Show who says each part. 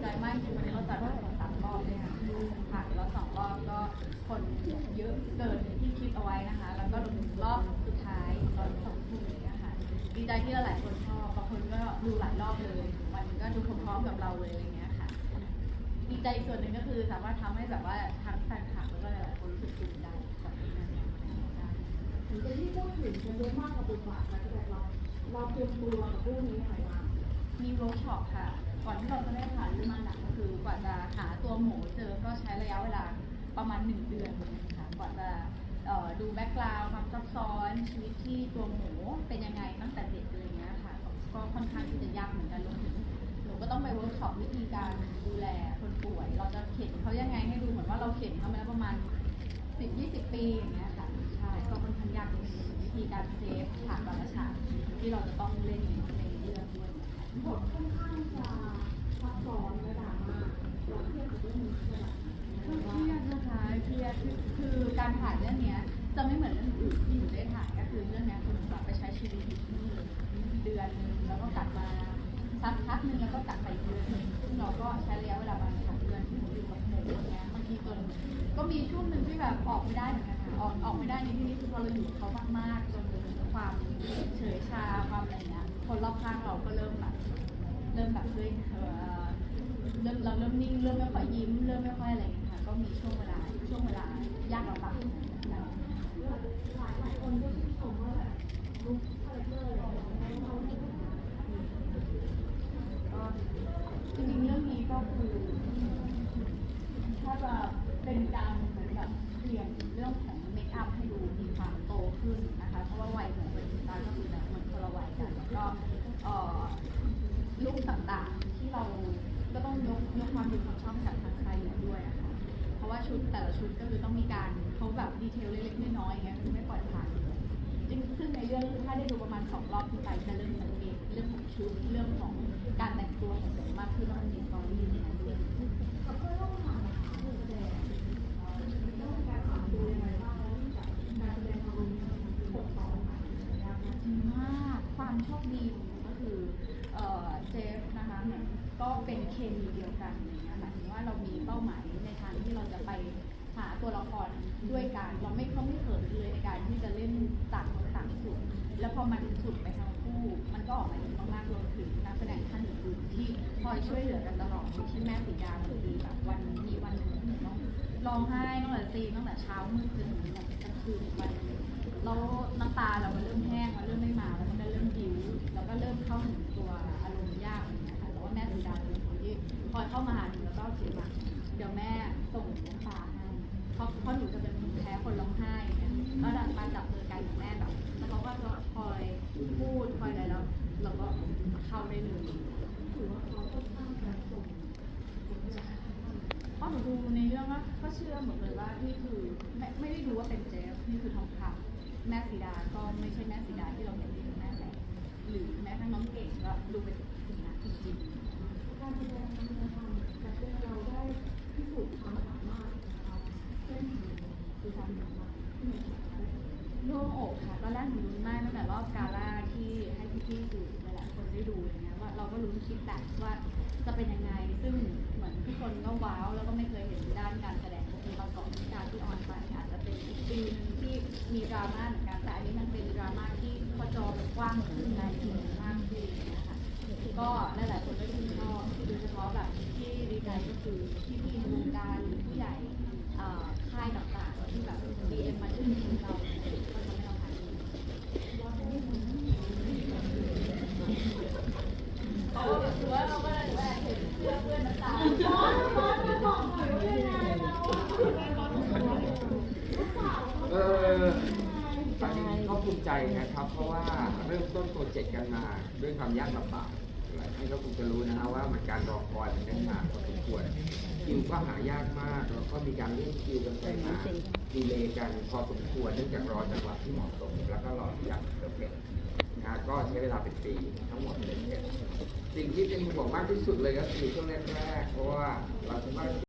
Speaker 1: ใจมากจริงวันนี้เราจัดมาสามรอบเลยค่ะผ่านแล้วสองรอบก็คนเยอะเกินที่คิดเอาไว้นะคะ แล้วก็รวมถึงรอบสุดท้ายตอนสองทุ่มนี้ค่ะดีใจที่หลายคนชอบบางคนก็ดูหลายรอบเลยวันก็ดูพร้อมๆกับเราเลยอะไรเงี้ยค่ะดีใจอีกส่วนหนึ่งก็คือสามารถทำให้แบบว่าทั้งแฟนคลับแล้วก็หลายๆคนรู้สึกภูมิใจกับผลงานนี้ได้
Speaker 2: ถึงจะที่พูดถึงกันเยอะมากกับบทบาทการแสดงเราเราเตรียมตัวกับเรื่องนี้ยังไงบ้าง
Speaker 1: มีเวิร์กช็อปค่ะ ก่อนที่เราจะได้ถ่ายเรื่องมาหนังก็คือกว่าจะหาตัวหมูเจอก็ใช้ระยะเวลาประมาณหนึ่งเดือนค่ะกว่าจะดูแบ็กกราวด์ความซับซ้อนชีวิตที่ตัวหมูเป็นยังไงตั้งแต่เด็กอะไรเงี้ยค่ะ ก็ค่อนข้างที่จะยากเหมือนกันรวมถึงหนูก็ต้องไปเวิร์กช็อปวิธีการดูแลคนป่วย เราจะเข็นเขายังไงให้ดูเหมือนว่าเราเข็นเขามาแล้วประมาณสิบยี่สิบปีอย่างเงี้ยค่ะใช่ก็ค่อนข้างยากวิธีการเซฟฉากแต่ละฉาที่เราจะต้องเล่นในเรื่องด้วย ค่
Speaker 2: อนข้างจะซับซ้อนและดรามาเครียดกับเรื่องนี้ขนาดไหน
Speaker 1: ก็เครียดนะคะเครียดคือคือการถ่ายเรื่องเนี้ยจะไม่เหมือนเรื่องอื่นที่หนูได้ถ่ายก็คือเรื่องเนี้ยคุณกลับไปใช้ชีวิตอยู่ที่นี่เดือนหนึงแล้วก็กลับมาสักพักหนึงแล้วก็กลับไปอีกเดือนหนึงซึ่งเราก็ใช้ระยะเวลาประมาณสองเดือนที่หนูอยู่กับหมูอย่างเงี้ยบางทีจนก็มีช่วงหนึ่งที่แบบออกไม่ได้เหมือนกันค่ะออกออกไม่ได้ในที่นี้คือพอเราอยู่กับเขามากๆจนความเฉยชาความอะไรเงี้ย คนรอบข้างเราก็เริ่มแบบเริ่มแบบเฮ้ยเอ่อเริ่มเราเริ่มนิ่งเริ่มไม่ค่อยยิ้ม เริ่มไม่ค่อยอะไรนี้ค่ะก็มีช่วงเวลาช่วงเวลายากลำบากนะ
Speaker 2: หลายหลายคนก็ชื่นชมว่าลุคคาเตอร์
Speaker 1: จริงๆเรื่องนี้ก็คือถ้าจะเป็นการเหมือนแบบเปลี่ยนเรื่องของเมคอัพให้ดูมีความโตขึ้นนะคะ เพราะว่าวัยของเป็นตาก็คือแบบเหมือนคนละวัยกันแล้วก็เอ่อ ลุคต่างๆ ที่เราก็ต้องยกยกความดีความชอบให้กับทางใครอยู่ด้วยอะค่ะเพราะว่าชุดแต่ละชุดก็คือต้องมีการเขาแบบดีเทลเล็กๆน้อยๆอย่างเงี้ยคือไม่ปล่อยผ่านเลยจริงซึ่งในเรื่องถ้าได้ดูประมาณสองรอบขึ้นไปจะเริ่มสังเกตเรื่องของชุดเรื่องของการแต่งตัวของผมมากขึ้นว่ามันมีสตอรี่ในนั้นด้วย
Speaker 2: กับเพื่อนร่วมงาผู้แสดงเอ่อเรื่องการปรับตัวยังไงบ้างแล้วที่แบบการแสดงอารมณ์บทต่อมายากมาก
Speaker 1: ดีมากความโชคดีของหนูก็คือ เจฟนะคะเหมือนก็เป็นเคมีเดียวกันอย่างเงี้ยหมายถึงว่าเรามีเป้าหมายในทางที่เราจะไปหาตัวละครด้วยกันเราไม่เขาไม่เขินเลยในการที่จะเล่นต่างคนต่างสุด แล้วพอมันสุดไปทั้งคู่ มันก็ออกมาดีมากๆรวมถึงนักแสดงท่านอื่นๆที่คอยช่วยเหลือกันตลอดอย่างเช่นแม่สีดาบางทีแบบวันนี้วันหนึงหนูต้องร้องไห้ตั้งแต่ตีตั้งแต่เช้ามืดจนถึงแบบกลางคืนอีกวันแล้วน้ำตาเราก็เริ่มแห้งมันเริ่มไม่มาแล้วมันก็เริ่มดิ้วแล้ว ก็เริ่มเข้าถึงตัวอารมณ์ยากอย่างเงี้ยค่ะแต่ว่าแม่สีดาเป็นคนที่คอยเข้ามาหาหนูแล้วก็ถือว่าเดี๋ยวแม่ส่งน้ำตาให้เพราะเพราะหนูจะเป็นคนแพ้คนร้องไห้เงี้ยแล้วดันมาจับมือกันกับแม่แบบแล้วเขาก็จะคอยพูดคอยอะไรแล้วเราก็เข้าได้เลย
Speaker 2: ถือว่าเขาค่อนข้างจะส่งผลงาน
Speaker 1: เพราะหนูดูในเรื่องว่าก็เชื่อหมดเลยว่านี่คือไม่ไม่ได้ดูว่าเป็นเจฟนี่คือทองคำแม่สีดาก็ไม่ใช่แม่สีดาที่เราเห็นที่เป็นแม่แหละหรือ ก่งก็ดูเป็นคุณนะจริง
Speaker 2: การแสดงการกระทำการเป็นเราได้พิสูจน์ความสามารถของเราเช่นคือการสามารถที่มีความสามารถ
Speaker 1: ๆโล่งอกค่ะตอนแรกหนูลุ้นมากตั้งแต่รอบกาล่าที่ให้พี่ๆสื่อหลายๆคนได้ดูอย่างเงี้ยว่าเราก็ลุ้นคิดแต่ว่าจะเป็นยังไง ซึ่งเหมือนทุกคนก็ว้าว แล้วก็ไม่เคยเห็นด้านการแสดงของคุณมาก่อนการที่ออนไปอาจจะเป็นอีกปีหนึงที่มีดราม่าเหมือนกันแต่อันนี้มันเป็นดราม่าที่พอจอมันกว้างขึ้นได้ถึงมาก ก็หลายๆคนก็ชื่นชอบโดยเฉพาะแบบที่ดีใจก็คือที่พี่ในวงการหรือผู้ใหญ่เอ่อค่ายต่างๆที่แบบดีเอ็มาชื่นชมเราก็ทำให้เราหายดีเขาก็แบบถือว่าเราก็เลยแบบเห็นเพื่อนเพื่อนน้ำตา
Speaker 3: เออตอนนี้ก็ภูมิใจนะครับ เพราะว่าเริ่มต้นโปรเจกต์กันมาด้วยความยากลำบาก ท่านก็คงจะรู้นะฮะว่ามันการรอคอยมันเนิ่นนานพอสมควรคิวก็หายากมากแล้วก็มีการเลื่อนคิวกันไปมาดีเลย์กันพอสมควรเนื่องจากรอจังหวะที่เหมาะสมแล้วก็รออย่างเพอร์เฟกต์นะฮะก็ใช้เวลาเป็นปีทั้งหมดเลยเนี่ยสิ่งที่เป็นห่วงมากที่สุดเลยก็คือช่วงแรกๆเพราะว่าเราจะว่